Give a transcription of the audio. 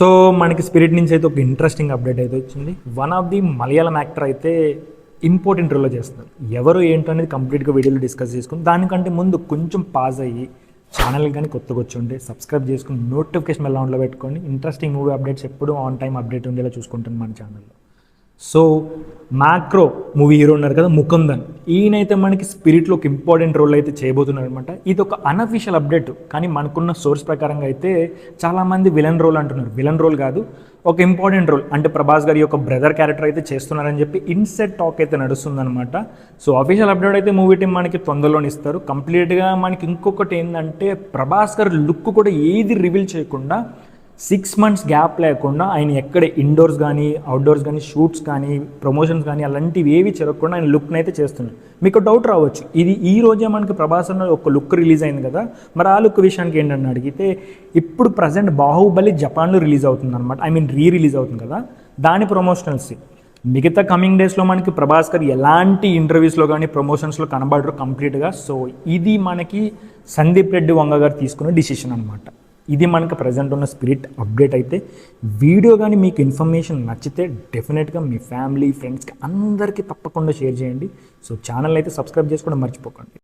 So మనకి spirit నుంచి అయితే ఒక ఇంట్రెస్టింగ్ అప్డేట్ అయితే వచ్చింది. One of the Malayalam actor అయితే ఇంపోర్ట్ ఇంటర్వ్యూలో చేస్తున్నారు. ఎవరు ఏంటో అనేది కంప్లీట్గా వీడియోలో డిస్కస్ చేసుకుని దానికంటే ముందు కొంచెం పాజ్ అయ్యి ఛానల్ కానీ కొత్తగా వచ్చి ఉంటే సబ్స్క్రైబ్ చేసుకుని నోటిఫికేషన్ ఎలా ఆన్లో పెట్టుకోండి. ఇంట్రెస్టింగ్ మూవీ అప్డేట్స్ ఎప్పుడు ఆన్ టైం అప్డేట్ ఉండేలా చూసుకుంటాను మన ఛానల్లో సో మ్యాక్రో మూవీ హీరో ఉన్నారు కదా ముకుందన్. ఈయనైతే మనకి స్పిరిట్లో ఒక ఇంపార్టెంట్ రోల్ అయితే చేయబోతున్నాడు అనమాట ఇది ఒక అన్అఫీషియల్ అప్డేట్ కానీ మనకున్న సోర్స్ ప్రకారంగా అయితే చాలామంది విలన్ రోల్ అంటున్నారు. విలన్ రోల్ కాదు ఒక ఇంపార్టెంట్ రోల్ అంటే ప్రభాస్ గారి యొక్క బ్రదర్ క్యారెక్టర్ అయితే చేస్తున్నారని చెప్పి ఇన్సెట్ టాక్ అయితే నడుస్తుందనమాట సో అఫీషియల్ అప్డేట్ అయితే మూవీ టీం మనకి తొందరలోనే ఇస్తారు. కంప్లీట్గా మనకి ఇంకొకటి ఏంటంటే ప్రభాస్ గారి లుక్ కూడా ఏది రివీల్ చేయకుండా సిక్స్ మంత్స్ గ్యాప్ లేకుండా ఆయన ఎక్కడ ఇండోర్స్ కానీ అవుట్డోర్స్ కానీ షూట్స్ కానీ ప్రమోషన్స్ కానీ అలాంటివి ఏవి జరగకుండా ఆయన లుక్ని అయితే చేస్తున్నాడు. మీకు డౌట్ రావచ్చు. ఇది ఈ రోజే మనకి ప్రభాస్ అన్న ఒక లుక్ రిలీజ్ అయింది కదా. మరి ఆ లుక్ విషయానికి ఏంటని అడిగితే ఇప్పుడు ప్రజెంట్ బాహుబలి జపాన్లో రిలీజ్ అవుతుంది అనమాట ఐ మీన్ రీ రిలీజ్ అవుతుంది కదా. దాని ప్రమోషనల్స్ మిగతా కమింగ్ డేస్లో మనకి ప్రభాస్కర్ ఎలాంటి ఇంటర్వ్యూస్లో కానీ ప్రమోషన్స్లో కనబడరు కంప్లీట్గా సో ఇది మనకి సందీప్ రెడ్డి వంగ గారు తీసుకున్న డిసిషన్ అనమాట ఇది మనకు ప్రజెంట్ ఉన్న స్పిరిట్ అప్డేట్ అయితే వీడియో కానీ మీకు ఇన్ఫర్మేషన్ నచ్చితే డెఫినెట్గా మీ ఫ్యామిలీ ఫ్రెండ్స్కి అందరికీ తప్పకుండా షేర్ చేయండి. సో ఛానల్ అయితే సబ్స్క్రైబ్ చేసుకోవడం మర్చిపోకండి.